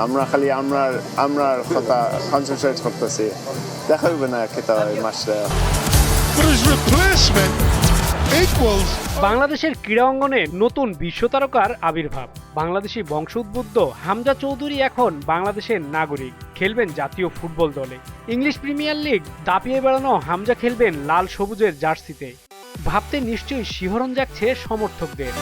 আমরা খালি আমরা আমরা কথা কনসেন্ট্রেট করতেছি। দেখা হইবে না খেতে হয় মাসটা বাংলাদেশের ক্রীড়া অঙ্গনে নতুন বিশ্বতারকার আবির্ভাব। বাংলাদেশি বংশোদ্বুদ্ধ হামজা চৌধুরী এখন বাংলাদেশের নাগরিক খেলবেন জাতীয় ফুটবল দলে। ইংলিশ প্রিমিয়ার লিগ দাপিয়ে বেড়ানো হামজা খেলবেন লাল সবুজের জার্সিতে। ভাবতে নিশ্চয়ই শিহরণ যাচ্ছে সমর্থকদের।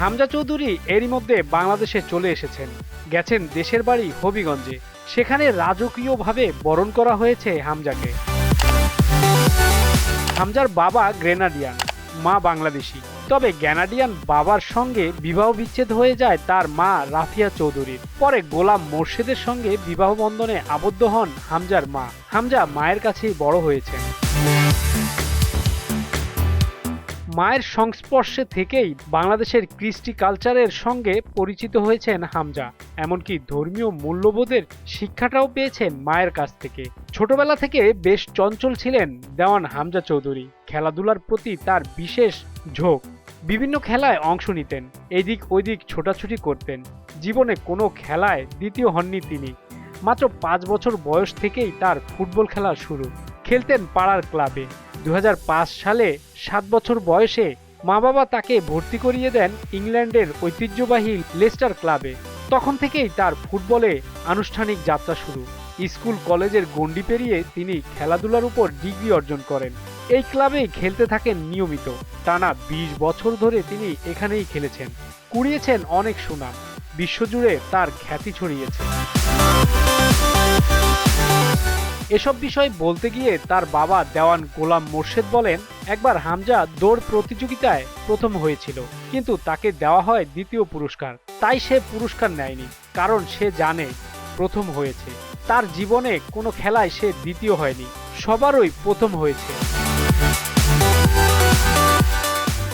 হামজা চৌধুরী এরই মধ্যে বাংলাদেশে চলে এসেছেন। গেছেন দেশের বাড়ি হবিগঞ্জে। সেখানে রাজকীয়ভাবে বরণ করা হয়েছে হামজাকে। হামজার বাবা গ্রেনাডিয়ান, মা বাংলাদেশি। তবে গ্যানাডিয়ান বাবার সঙ্গে বিবাহ বিচ্ছেদ হয়ে যায় তার মা রাফিয়া চৌধুরীর। পরে গোলাম মোর্শেদের সঙ্গে বিবাহ বন্ধনে আবদ্ধ হন হামজার মা। হামজা মায়ের কাছেই বড় হয়েছেন। মায়ের সংস্পর্শে থেকেই বাংলাদেশের কৃষ্টি কালচারের সঙ্গে পরিচিত হয়েছেন হামজা। এমনকি ধর্মীয় মূল্যবোধের শিক্ষাটাও পেয়েছেন মায়ের কাছ থেকে। ছোটবেলা থেকে বেশ চঞ্চল ছিলেন দেওয়ান হামজা চৌধুরী। খেলাধুলার প্রতি তার বিশেষ ঝোঁক। বিভিন্ন খেলায় অংশ নিতেন, এদিক ওইদিক ছোটাছুটি করতেন। জীবনে কোনো খেলায় দ্বিতীয় হননি তিনি। মাত্র পাঁচ বছর বয়স থেকেই তার ফুটবল খেলা শুরু। খেলতেন পাড়ার ক্লাবে। দু হাজার পাঁচ সালে সাত বছর বয়সে মা বাবা তাকে ভর্তি করিয়ে দেন ইংল্যান্ডের ঐতিহ্যবাহী লেস্টার ক্লাবে। তখন থেকেই তার ফুটবলে আনুষ্ঠানিক যাত্রা শুরু। স্কুল কলেজের গণ্ডি পেরিয়ে তিনি খেলাধুলার উপর ডিগ্রি অর্জন করেন। এই ক্লাবেই খেলতে থাকেন নিয়মিত। টানা ২০ বছর ধরে তিনি এখানেই খেলেছেন। কুড়িয়েছেন অনেক সুনাম। বিশ্বজুড়ে তার খ্যাতি ছড়িয়েছে। এসব বিষয় বলতে গিয়ে তার বাবা দেওয়ান গোলাম মোর্শেদ বলেন, একবার হামজা দৌড় প্রতিযোগিতায় প্রথম হয়েছিল, কিন্তু তাকে দেওয়া হয় দ্বিতীয় পুরস্কার। তাই সে পুরস্কার নেয়নি, কারণ সে জানে প্রথম হয়েছে। তার জীবনে কোনো খেলায় সে দ্বিতীয় হয়নি, সবারই প্রথম হয়েছে।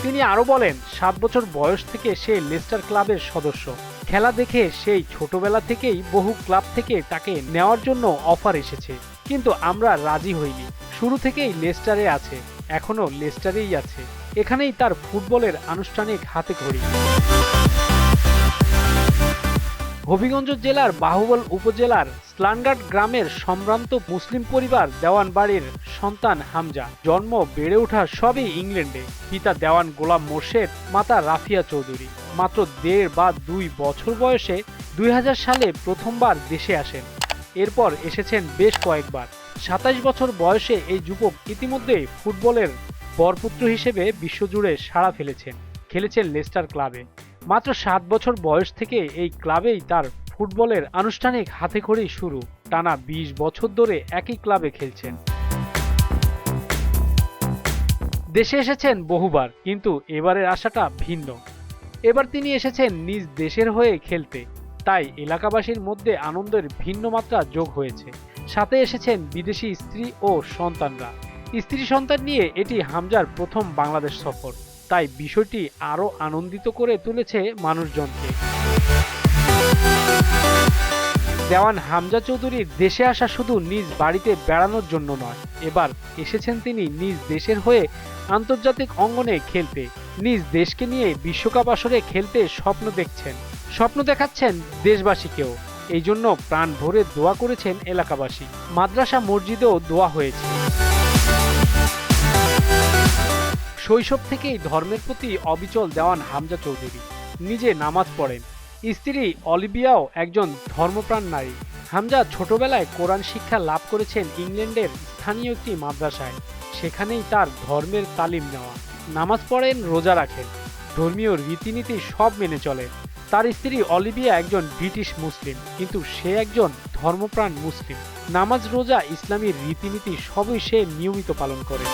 তিনি আরও বলেন, সাত বছর বয়স থেকে সে লেস্টার ক্লাবের সদস্য। খেলা দেখে সেই ছোটবেলা থেকেই বহু ক্লাব থেকে তাকে নেওয়ার জন্য অফার এসেছে। কিন্তু আমরা রাজি হইনি। শুরু থেকেই লেস্টারে আছে, এখনও লেস্টারেই আছে। এখানেই তার ফুটবলের আনুষ্ঠানিক হাতে খড়ি হবিগঞ্জ জেলার বাহুবল উপজেলার স্লানগাট গ্রামের সম্ভ্রান্ত মুসলিম পরিবার দেওয়ান বাড়ির সন্তান হামজা। জন্ম বেড়ে ওঠা সবই ইংল্যান্ডে। পিতা দেওয়ান গোলাম মোর্শেদ, মাতা রাফিয়া চৌধুরী। মাত্র দেড় বা দুই বছর বয়সে দুই হাজার সালে প্রথমবার দেশে আসেন। এরপর এসেছেন বেশ কয়েকবার। সাতাশ বছর বয়সে এই যুবক ইতিমধ্যে ফুটবলের বরপুত্র হিসেবে বিশ্বজুড়ে সাড়া ফেলেছেন, খেলেছেন লেস্টার ক্লাবে। মাত্র সাত বছর বয়স থেকে এই ক্লাবেই তার ফুটবলের আনুষ্ঠানিক হাতেখড়ি শুরু। টানা ২০ বছর ধরে একই ক্লাবে খেলছেন। দেশে এসেছেন বহুবার, কিন্তু এবারের আশাটা ভিন্ন। এবার তিনি এসেছেন নিজ দেশের হয়ে খেলতে। তাই এলাকাবাসীর মধ্যে আনন্দের ভিন্ন মাত্রা যোগ হয়েছে। সাথে এসেছেন বিদেশি স্ত্রী ও সন্তানরা। স্ত্রী সন্তান নিয়ে এটি হামজার প্রথম বাংলাদেশ সফর। তাই বিষয়টি আরও আনন্দিত করে তুলেছে মানুষজনকে। দেওয়ান হামজা চৌধুরীর দেশে আসা শুধু নিজ বাড়িতে বেড়ানোর জন্য নয়, এবার এসেছেন তিনি নিজ দেশের হয়ে আন্তর্জাতিক অঙ্গনে খেলতে। নিজ দেশকে নিয়ে বিশ্বকাপ আসরে খেলতে স্বপ্ন দেখছেন। স্বপ্ন দেখাচ্ছেন দেশবাসীকেও। এই জন্য প্রাণ ভরে দোয়া করেছেন এলাকাবাসী। মাদ্রাসা মসজিদেও দোয়া হয়েছে। শৈশব থেকেই ধর্মের প্রতি অবিচল দেওয়ান হামজা চৌধুরী। নিজে নামাজ পড়েন। স্ত্রী অলিভিয়াও একজন ধর্মপ্রাণ নারী। হামজা ছোটবেলায় কোরআন শিক্ষা লাভ করেছেন ইংল্যান্ডের স্থানীয় একটি মাদ্রাসায়। সেখানেই তার ধর্মের তালিম নেওয়া। নামাজ পড়েন, রোজা রাখেন। ধর্মীয় রীতিনীতি সব মেনে চলেন তার স্ত্রী অলিভিয়া একজন ব্রিটিশ মুসলিম, কিন্তু সে একজন ধর্মপ্রাণ মুসলিম। নামাজ, রোজা ইসলামী রীতিনীতি সবই সে নিয়মিত পালন করে।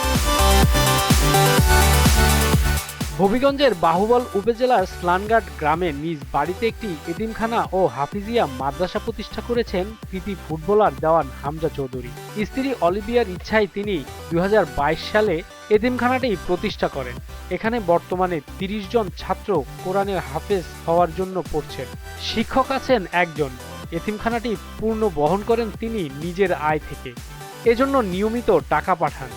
হবিগঞ্জের বাহুবল উপজেলার স্লানগাট গ্রামে নিজ বাড়িতে একটি এতিমখানা ও হাফিজিয়া মাদ্রাসা প্রতিষ্ঠা করেছেন কৃতি ফুটবলার দেওয়ান হামজা চৌধুরী। স্ত্রী অলিভিয়ার ইচ্ছায় তিনি দু হাজার বাইশ সালে এতিমখানাটি প্রতিষ্ঠা করেন। এখানে বর্তমানে তিরিশ জন ছাত্র কোরআনের হাফেজ হওয়ার জন্য পড়ছেন। শিক্ষক আছেন একজন। এতিমখানাটি পূর্ণ বহন করেন তিনি নিজের আয় থেকে। এজন্য নিয়মিত টাকা পাঠান।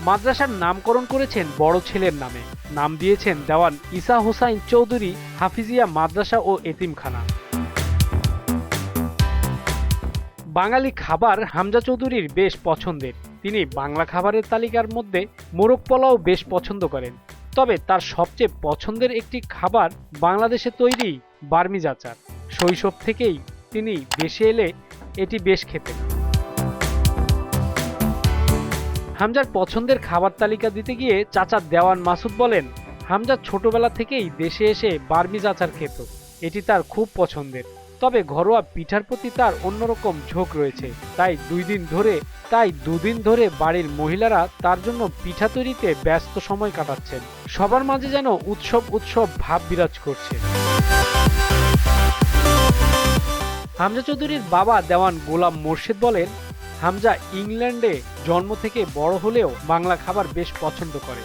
মাদ্রাসার নামকরণ করেছেন বড় ছেলের নামে। নাম দিয়েছেন দেওয়ান ইসা হোসাইন চৌধুরী, হাফিজিয়া মাদ্রাসা ও এতিমখানা। বাঙালি খাবার হামজা চৌধুরীর বেশ পছন্দের। তিনি বাংলা খাবারের তালিকার মধ্যে মোরগ পোলাও বেশ পছন্দ করেন। তবে তার সবচেয়ে পছন্দের একটি খাবার বাংলাদেশে তৈরি বার্মিজ আচার। শৈশব থেকেই তিনি দেশে এলে এটি বেশ খেতেন। হামজার পছন্দের খাবার তালিকা দিতে গিয়ে চাচা দেওয়ান মাসুদ বলেন, হামজা ছোটবেলা থেকেই দেশে এসে বার্মিজ আচার খেত। এটি তার খুব পছন্দের। তবে ঘরোয়া পিঠার প্রতি তার অন্যরকম ঝোঁক রয়েছে। তাই দুই দিন ধরে তাই দুদিন ধরে বাড়ির মহিলারা তার জন্য পিঠা তৈরিতে ব্যস্ত সময় কাটাচ্ছেন। সবার মাঝে যেন উৎসব উৎসব ভাব বিরাজ করছে। হামজা চৌধুরীর বাবা দেওয়ান গোলাম মোর্শেদ বলেন, হামজা ইংল্যান্ডে জন্ম থেকে বড় হলেও বাংলা খাবার বেশ পছন্দ করে।